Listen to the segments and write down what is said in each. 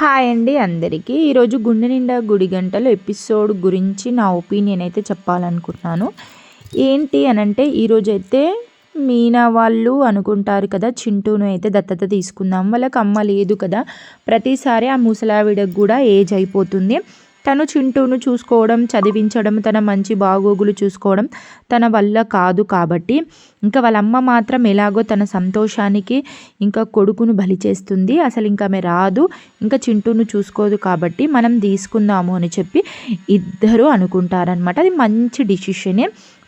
Hi అండి అందరికీ. ఈరోజు గుండె నిండా గుడి గంటలు ఎపిసోడ్ గురించి నా ఒపీనియన్ అయితే చెప్పాలనుకుంటున్నాను. ఏంటి అని అంటే ఈరోజు అయితే మీనా వాళ్ళు అనుకుంటారు కదా చింటూను అయితే దత్తత తీసుకుందాం. వాళ్ళకి అమ్మ లేదు కదా. ప్రతిసారి ఆ ముసలావిడకు కూడా ఏజ్ అయిపోతుంది. తను చింటూను చూసుకోవడం చదివించడం తన మంచి బాగోగులు చూసుకోవడం తన వల్ల కాదు కాబట్టి ఇంకా వాళ్ళ అమ్మ మాత్రం ఎలాగో తన సంతోషానికి ఇంకా కొడుకును బలి చేస్తుంది. అసలు ఇంకా ఆమె రాదు. ఇంకా చింటూను చూసుకోదు కాబట్టి మనం తీసుకుందాము అని చెప్పి ఇద్దరు అనుకుంటారనమాట అది మంచి డిసిషనే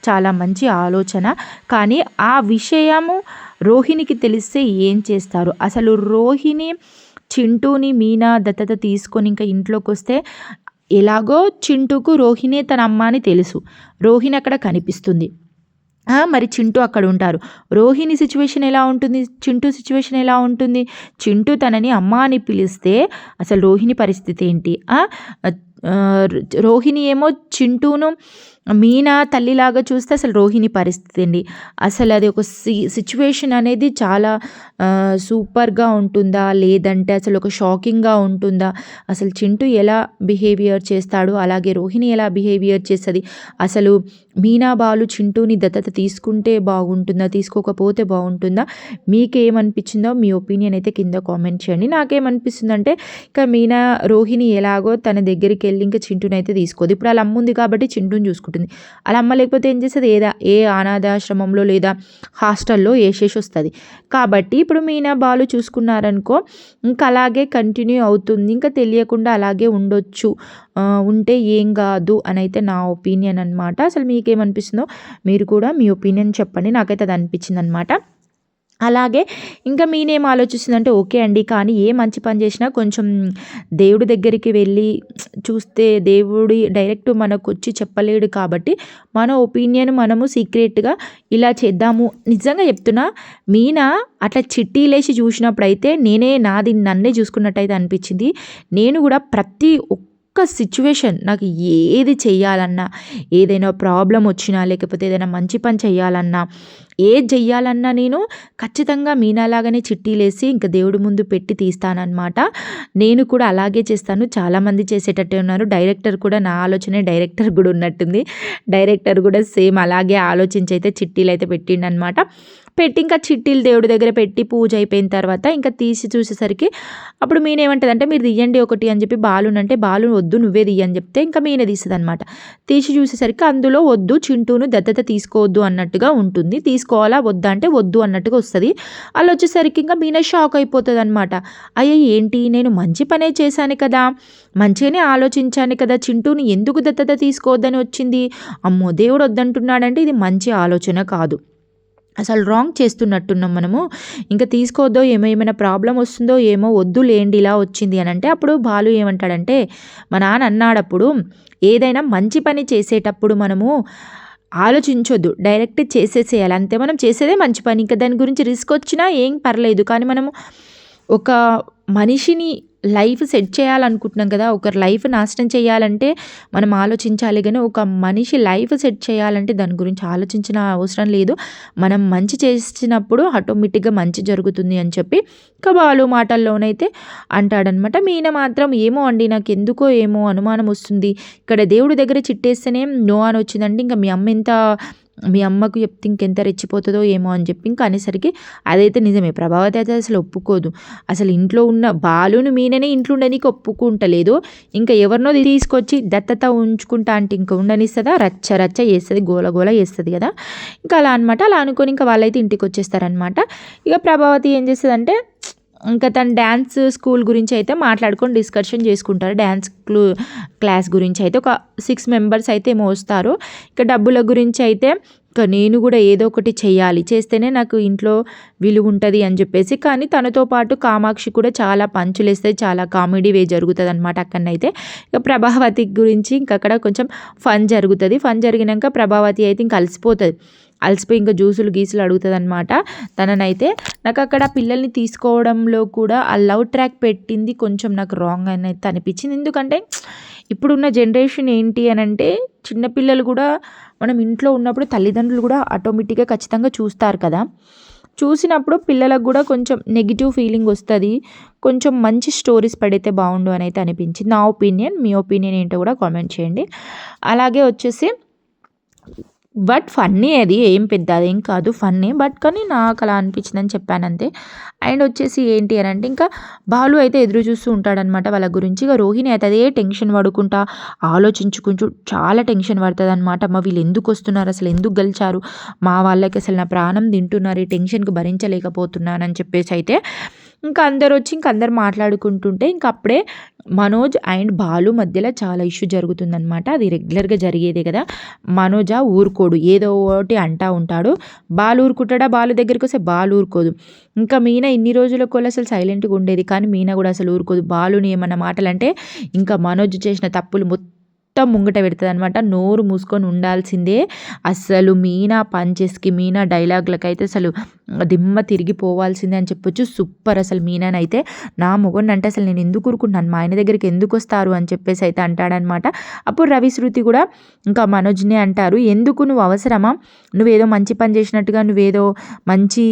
చాలా మంచి ఆలోచన. కానీ ఆ విషయము రోహిణికి తెలిస్తే ఏం చేస్తారు? అసలు రోహిణి చింటూని మీనా దత్తత తీసుకొని ఇంకా ఇంట్లోకి వస్తే ఎలాగో చింటూకు రోహిణి తన అమ్మ అని తెలుసు. రోహిణి అక్కడ కనిపిస్తుంది. మరి చింటూ అక్కడ ఉంటారు. రోహిణి సిచ్యువేషన్ ఎలా ఉంటుంది? చింటూ సిచ్యువేషన్ ఎలా ఉంటుంది? చింటూ తనని అమ్మ అని పిలిస్తే అసలు రోహిణి పరిస్థితి ఏంటి? రోహిణి ఏమో చింటూను మీనా తల్లిలాగా చూస్తే అసలు రోహిణి పరిస్థితి అండి. అసలు అది ఒక సి సిచ్యువేషన్ అనేది చాలా సూపర్గా ఉంటుందా? లేదంటే అసలు ఒక షాకింగ్గా ఉంటుందా? అసలు చింటూ ఎలా బిహేవియర్ చేస్తాడు? అలాగే రోహిణి ఎలా బిహేవియర్ చేస్తుంది? అసలు మీనా బాలు చింటూని దత్తత తీసుకుంటే బాగుంటుందా? తీసుకోకపోతే బాగుంటుందా? మీకేమనిపించిందో మీ ఒపీనియన్ అయితే కింద కామెంట్ చేయండి. నాకేమనిపిస్తుందంటే ఇంకా మీనా రోహిణి ఎలాగో తన దగ్గరికి వెళ్ళి ఇంకా చింటూని అయితే తీసుకోదు. ఇప్పుడు అలా అమ్ముంది కాబట్టి చింటూని చూసుకుంటుంది. ఉంటుంది అలా అమ్మ లేకపోతే ఏం చేస్తుంది? ఏదా ఏ అనాథాశ్రమంలో లేదా హాస్టల్లో వేసేసి వస్తుంది. కాబట్టి ఇప్పుడు మీనా బాలు చూసుకున్నారనుకో ఇంకా అలాగే కంటిన్యూ అవుతుంది. ఇంకా తెలియకుండా అలాగే ఉండొచ్చు. ఉంటే ఏం కాదు అని అయితే నా ఒపీనియన్ అనమాట అసలు మీకేమనిపిస్తుందో మీరు కూడా మీ ఒపీనియన్ చెప్పండి. నాకైతే అది అనిపించింది అనమాట అలాగే ఇంకా మీనేం ఆలోచిస్తుందంటే ఓకే అండి కానీ ఏ మంచి పని చేసినా కొంచెం దేవుడి దగ్గరికి వెళ్ళి చూస్తే దేవుడి డైరెక్ట్ మనకు వచ్చి చెప్పలేడు కాబట్టి మన ఒపీనియన్ మనము సీక్రెట్గా ఇలా చేద్దాము. నిజంగా చెప్తున్నా మీనా అట్లా చిట్టీలేసి చూసినప్పుడైతే నేనే నాది నన్నే చూసుకున్నట్టయితే అనిపించింది. నేను కూడా ప్రతి ఒక్క సిచ్యువేషన్ నాకు ఏది చేయాలన్నా ఏదైనా ప్రాబ్లం వచ్చినా లేకపోతే ఏదైనా మంచి పని చేయాలన్నా ఏది చెయ్యాలన్నా నేను ఖచ్చితంగా మీనాలాగానే చిట్టీలేసి ఇంకా దేవుడి ముందు పెట్టి తీస్తానన్నమాట. నేను కూడా అలాగే చేస్తాను. చాలామంది చేసేటట్టే ఉన్నారు. డైరెక్టర్ కూడా నా ఆలోచనే డైరెక్టర్ కూడా ఉన్నట్టుంది. డైరెక్టర్ కూడా సేమ్ అలాగే ఆలోచించి అయితే చిట్టీలు అయితే పెట్టిండనమాట పెట్టి ఇంకా చిట్టీలు దేవుడి దగ్గర పెట్టి పూజ అయిపోయిన తర్వాత ఇంకా తీసి చూసేసరికి అప్పుడు మీనేమంటుంది అంటే మీరు తీయండి ఒకటి అని చెప్పి బాలు అంటే బాలు వద్దు నువ్వే తీయని చెప్తే ఇంకా మీనే తీస్తుంది అనమాట తీసి చూసేసరికి అందులో వద్దు చింటూను దత్తత తీసుకోవద్దు అన్నట్టుగా ఉంటుంది. తీసుకోవాలా వద్దా అంటే వద్దు అన్నట్టుగా వస్తుంది. అలా వచ్చేసరికి ఇంకా మీనే షాక్ అయిపోతుంది అనమాట అయ్యే ఏంటి? నేను మంచి పనే చేశాను కదా. మంచిగానే ఆలోచించాను కదా. చింటూని ఎందుకు దత్తత తీసుకోవద్దని వచ్చింది? అమ్మో దేవుడు వద్దంటున్నాడంటే ఇది మంచి ఆలోచన కాదు. అసలు రాంగ్ చేస్తున్నట్టున్నాం మనము. ఇంకా తీసుకోవద్దో ఏమో ఏమైనా ప్రాబ్లం వస్తుందో ఏమో వద్దు లేండి ఇలా వచ్చింది అని అంటే అప్పుడు బాలు ఏమంటాడంటే మా నాన్న అన్నాడప్పుడు ఏదైనా మంచి పని చేసేటప్పుడు మనము ఆలోచించొద్దు. డైరెక్ట్ చేసేసేయాలి. అంతే మనం చేసేదే మంచి పని. ఇంకా దాని గురించి రిస్క్ వచ్చినా ఏం పర్లేదు. కానీ మనము ఒక మనిషిని లైఫ్ సెట్ చేయాలనుకుంటున్నాం కదా ఒకరి లైఫ్ నాశనం చేయాలంటే మనం ఆలోచించాలి కానీ ఒక మనిషి లైఫ్ సెట్ చేయాలంటే దాని గురించి ఆలోచించిన అవసరం లేదు. మనం మంచి చేసినప్పుడు ఆటోమేటిక్గా మంచి జరుగుతుంది అని చెప్పి కబాలు మాటల్లోనైతే అంటాడనమాట. మీన మాత్రం ఏమో అండి నాకు ఎందుకో ఏమో అనుమానం వస్తుంది. ఇక్కడ దేవుడి దగ్గర చిట్టేస్తేనే నో అని వచ్చిందండి. ఇంకా మీ అమ్మ ఎంత మీ అమ్మకు చెప్తే ఇంకెంత రెచ్చిపోతుందో ఏమో అని చెప్పి ఇంకా అనేసరికి అదైతే నిజమే. ప్రభావతి అయితే అసలు ఒప్పుకోదు. అసలు ఇంట్లో ఉన్న బాలును మీననే ఇంట్లో ఉండనీకి ఒప్పుకుంటలేదు. ఇంకా ఎవరినో తీసుకొచ్చి దత్తత ఉంచుకుంటా అంటే ఇంకా ఉండనిస్తుందా? రచ్చ రచ్చ చేస్తుంది గోల గోల చేస్తుంది కదా. ఇంకా అలా అనమాట అలా అనుకొని ఇంకా వాళ్ళైతే ఇంటికి వచ్చేస్తారనమాట ఇక ప్రభావతి ఏం చేస్తుంది అంటే ఇంకా తను డ్యాన్స్ స్కూల్ గురించి అయితే మాట్లాడుకొని డిస్కషన్ చేసుకుంటారు. డ్యాన్స్ క్లూ క్లాస్ గురించి అయితే ఒక సిక్స్ మెంబర్స్ అయితే ఏమో వస్తారు ఇంకా డబ్బుల గురించి అయితే ఇంకా నేను కూడా ఏదో ఒకటి చేయాలి చేస్తేనే నాకు ఇంట్లో విలువ ఉంటుంది అని చెప్పేసి కానీ తనతో పాటు కామాక్షి కూడా చాలా పంచులేస్తాయి. చాలా కామెడీ వే జరుగుతుంది అనమాట అక్కడనైతే ఇక ప్రభావతి గురించి ఇంక అక్కడ కొంచెం ఫన్ జరుగుతుంది. ఫన్ జరిగినాక ప్రభావతి అయితే ఇంక అలసిపోతుంది. అలసిపోయి ఇంకా జ్యూసులు గీసులు అడుగుతుంది అనమాట తననైతే నాకు అక్కడ పిల్లల్ని తీసుకోవడంలో కూడా ఆ లవ్ ట్రాక్ పెట్టింది కొంచెం నాకు రాంగ్ అని అయితే అనిపించింది. ఎందుకంటే ఇప్పుడున్న జనరేషన్ ఏంటి అని అంటే చిన్నపిల్లలు కూడా మనం ఇంట్లో ఉన్నప్పుడు తల్లిదండ్రులు కూడా ఆటోమేటిక్గా ఖచ్చితంగా చూస్తారు కదా. చూసినప్పుడు పిల్లలకు కూడా కొంచెం నెగిటివ్ ఫీలింగ్ వస్తుంది. కొంచెం మంచి స్టోరీస్ పడితే బాగుండు అని అయితే అనిపించింది. నా ఒపీనియన్ మీ ఒపీనియన్ ఏంటో కూడా కామెంట్ చేయండి. అలాగే వచ్చేసి బట్ ఫన్నీ అది ఏం పెద్ద అదేం కాదు ఫన్నీ. బట్ కానీ నాకు అలా అనిపించిందని చెప్పాను అంతే అండ్ వచ్చేసి ఏంటి అని అంటే ఇంకా బాలు అయితే ఎదురు చూస్తూ ఉంటాడనమాట వాళ్ళ గురించి. ఇక రోహిణి అయితే అదే టెన్షన్ పడుకుంటా ఆలోచించుకుంటూ చాలా టెన్షన్ పడుతుంది అనమాట అమ్మ వీళ్ళు ఎందుకు వస్తున్నారు? అసలు ఎందుకు గెలిచారు? మా వాళ్ళకి అసలు నా ప్రాణం తింటున్నారు ఈ టెన్షన్కి భరించలేకపోతున్నానని చెప్పేసి అయితే ఇంకా అందరు వచ్చి ఇంక అందరు మాట్లాడుకుంటుంటే ఇంక అప్పుడే మనోజ్ అండ్ బాలు మధ్యలో చాలా ఇష్యూ జరుగుతుందనమాట అది రెగ్యులర్గా జరిగేదే కదా. మనోజ ఊరుకోడు. ఏదో ఒకటి అంటా ఉంటాడు. బాలు ఊరుకుంటాడా? బాలు దగ్గరికి వస్తే బాలు ఊరుకోదు. ఇంకా మీనా ఇన్ని రోజులకు కూడా అసలు సైలెంట్గా ఉండేది. కానీ మీనా కూడా అసలు ఊరుకోదు. బాలుని ఏమన్నా మాటలంటే ఇంకా మనోజ్ చేసిన తప్పులు మొత్తం మొత్తం ముంగట పెడుతుంది అనమాట నోరు మూసుకొని ఉండాల్సిందే. అసలు మీనా పంచెస్కి మీనా డైలాగ్లకు అయితే అసలు దిమ్మ తిరిగిపోవాల్సిందే అని చెప్పొచ్చు. సూపర్ అసలు మీనానైతే. నా మొగన్ అంటే అసలు నేను ఎందుకు ఊరుకుంటున్నాను? మా ఆయన దగ్గరికి ఎందుకు వస్తారు? అని చెప్పేసి అయితే అంటాడనమాట అప్పుడు రవి శృతి కూడా ఇంకా మనోజ్నే అంటారు. ఎందుకు? నువ్వు అవసరమా? నువ్వేదో మంచి పని చేసినట్టుగా నువ్వేదో మంచి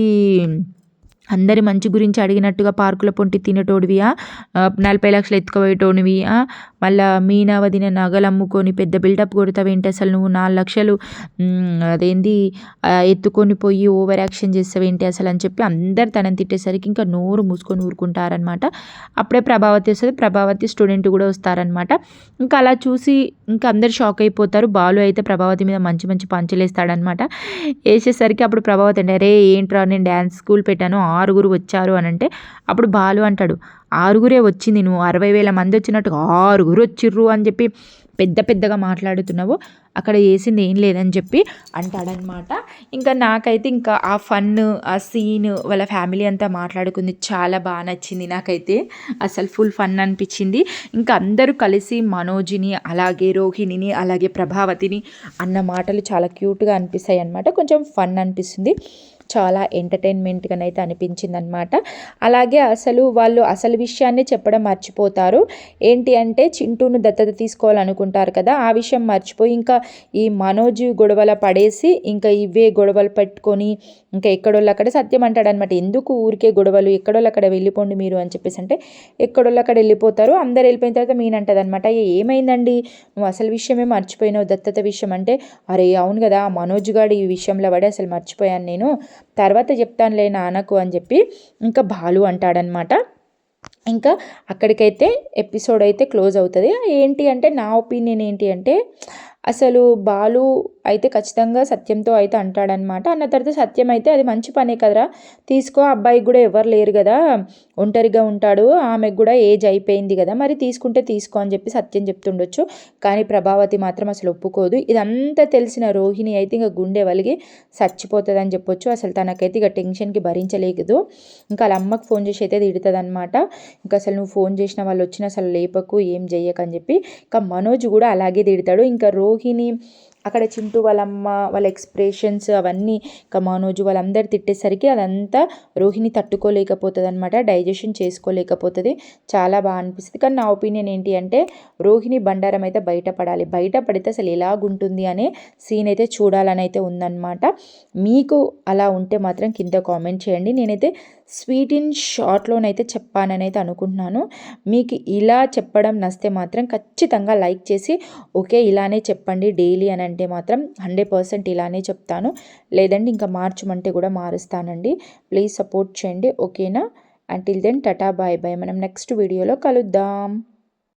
అందరి మంచి గురించి అడిగినట్టుగా పార్కుల పొంటి తినటోడివియా? నలభై లక్షలు ఎత్తుకుపోయేటోనివి. మళ్ళీ మీనావదిన నగలు అమ్ముకొని పెద్ద బిల్డప్ కొడతావేంటి అసలు నువ్వు? నాలుగు లక్షలు అదేంది? ఎత్తుకొని పోయి ఓవర్ యాక్షన్ చేస్తావేంటి అసలు అని చెప్పి అందరు తనని తిట్టేసరికి ఇంకా నోరు మూసుకొని ఊరుకుంటారనమాట అప్పుడే ప్రభావతి వస్తుంది. ప్రభావతి స్టూడెంట్ కూడా వస్తారనమాట ఇంకా అలా చూసి ఇంకా అందరు షాక్ అయిపోతారు. బాలు అయితే ప్రభావతి మీద మంచి మంచి పంచులు వేస్తాడనమాట వేసేసరికి అప్పుడు ప్రభావతి అంటే అరే ఏంట్రా నేను డ్యాన్స్ స్కూల్ పెట్టాను. ఆరుగురు వచ్చారు అని అంటే అప్పుడు బాలు అంటాడు ఆరుగురే వచ్చింది. నువ్వు అరవై వేల మంది వచ్చినట్టుగా ఆరుగురు వచ్చిర్రు అని చెప్పి పెద్ద పెద్దగా మాట్లాడుతున్నావు. అక్కడ చేసింది ఏం లేదని చెప్పి అంటాడనమాట. ఇంకా నాకైతే ఇంకా ఆ ఫన్ ఆ సీన్ వాళ్ళ ఫ్యామిలీ అంతా మాట్లాడుకుంది. చాలా బాగా నచ్చింది నాకైతే. అసలు ఫుల్ ఫన్ అనిపించింది. ఇంకా అందరూ కలిసి మనోజిని అలాగే రోహిణిని అలాగే ప్రభావతిని అన్న మాటలు చాలా క్యూట్గా అనిపిస్తాయి అనమాట కొంచెం ఫన్ అనిపిస్తుంది. చాలా ఎంటర్టైన్మెంట్గానైతే అనిపించింది అనమాట అలాగే అసలు వాళ్ళు అసలు విషయాన్ని చెప్పడం మర్చిపోతారు. ఏంటి అంటే చింటూను దత్తత తీసుకోవాలనుకుంటారు కదా ఆ విషయం మర్చిపోయి ఇంకా ఈ మనోజ్ గొడవల పడేసి ఇంకా ఇవే గొడవలు పెట్టుకొని ఇంకా ఎక్కడోళ్ళు అక్కడ సత్యం అంటాడు అనమాట ఎందుకు ఊరికే గొడవలు ఎక్కడోళ్ళు అక్కడ వెళ్ళిపోండి మీరు అని చెప్పేసి అంటే ఎక్కడోళ్ళు అక్కడ వెళ్ళిపోతారు అందరు వెళ్ళిపోయిన తర్వాత మీనంటది అనమాట ఏమైందండి? నువ్వు అసలు విషయమే మర్చిపోయినావు దత్తత విషయం అంటే అరే అవును కదా మనోజ్ గాడు ఈ విషయంలో పడి అసలు మర్చిపోయాను నేను తర్వాత చెప్తానులే నాన్నకు అని చెప్పి ఇంకా బాలు అంటాడనమాట ఇంకా అక్కడికైతే ఎపిసోడ్ అయితే క్లోజ్ అవుతుంది. ఏంటి అంటే నా ఒపీనియన్ ఏంటి అంటే అసలు బాలు అయితే ఖచ్చితంగా సత్యంతో అయితే అంటాడనమాట. అన్న తర్వాత సత్యం అయితే అది మంచి పనే కదరా తీసుకో అబ్బాయికి కూడా ఎవరు లేరు కదా ఒంటరిగా ఉంటాడు ఆమెకు కూడా ఏజ్ అయిపోయింది కదా మరి తీసుకుంటే తీసుకో అని చెప్పి సత్యం చెప్తుండొచ్చు. కానీ ప్రభావతి మాత్రం అసలు ఒప్పుకోదు. ఇదంతా తెలిసిన రోహిణి అయితే ఇంకా గుండె వలిగి చచ్చిపోతుంది అని చెప్పొచ్చు. అసలు తనకైతే ఇక టెన్షన్కి భరించలేదు. ఇంకా వాళ్ళ అమ్మకు ఫోన్ చేసి అయితే తిడుతుంది అనమాట ఇంకా అసలు నువ్వు ఫోన్ చేసిన వాళ్ళు వచ్చిన అసలు లేపకు ఏం చెయ్యకని చెప్పి. ఇంకా మనోజ్ కూడా అలాగే తిడతాడు. ఇంకా రో రోహిణి అక్కడ చింటూ వాళ్ళమ్మ వాళ్ళ ఎక్స్ప్రెషన్స్ అవన్నీ ఇంకా మనోజు వాళ్ళందరూ తిట్టేసరికి అదంతా రోహిణి తట్టుకోలేకపోతుంది అనమాట డైజెషన్ చేసుకోలేకపోతుంది. చాలా బాగా అనిపిస్తుంది. కానీ నా ఒపీనియన్ ఏంటి అంటే రోహిణి బండారం అయితే బయటపడాలి. బయటపడితే అసలు ఎలాగుంటుంది అనే సీన్ అయితే చూడాలని అయితే ఉందన్నమాట. మీకు అలా ఉంటే మాత్రం కింద కామెంట్ చేయండి. నేనైతే స్వీట్ ఇన్ షార్ట్లోనైతే చెప్పానని అయితే అనుకుంటున్నాను. మీకు ఇలా చెప్పడం నస్తే మాత్రం ఖచ్చితంగా లైక్ చేసి ఓకే ఇలానే చెప్పండి డైలీ అని అంటే మాత్రం హండ్రెడ్ పర్సెంట్ ఇలానే చెప్తాను. లేదండి ఇంకా మార్చమంటే కూడా మారుస్తానండి. ప్లీజ్ సపోర్ట్ చేయండి ఓకేనా? Until then tata bye bye మనం నెక్స్ట్ వీడియోలో కలుద్దాం.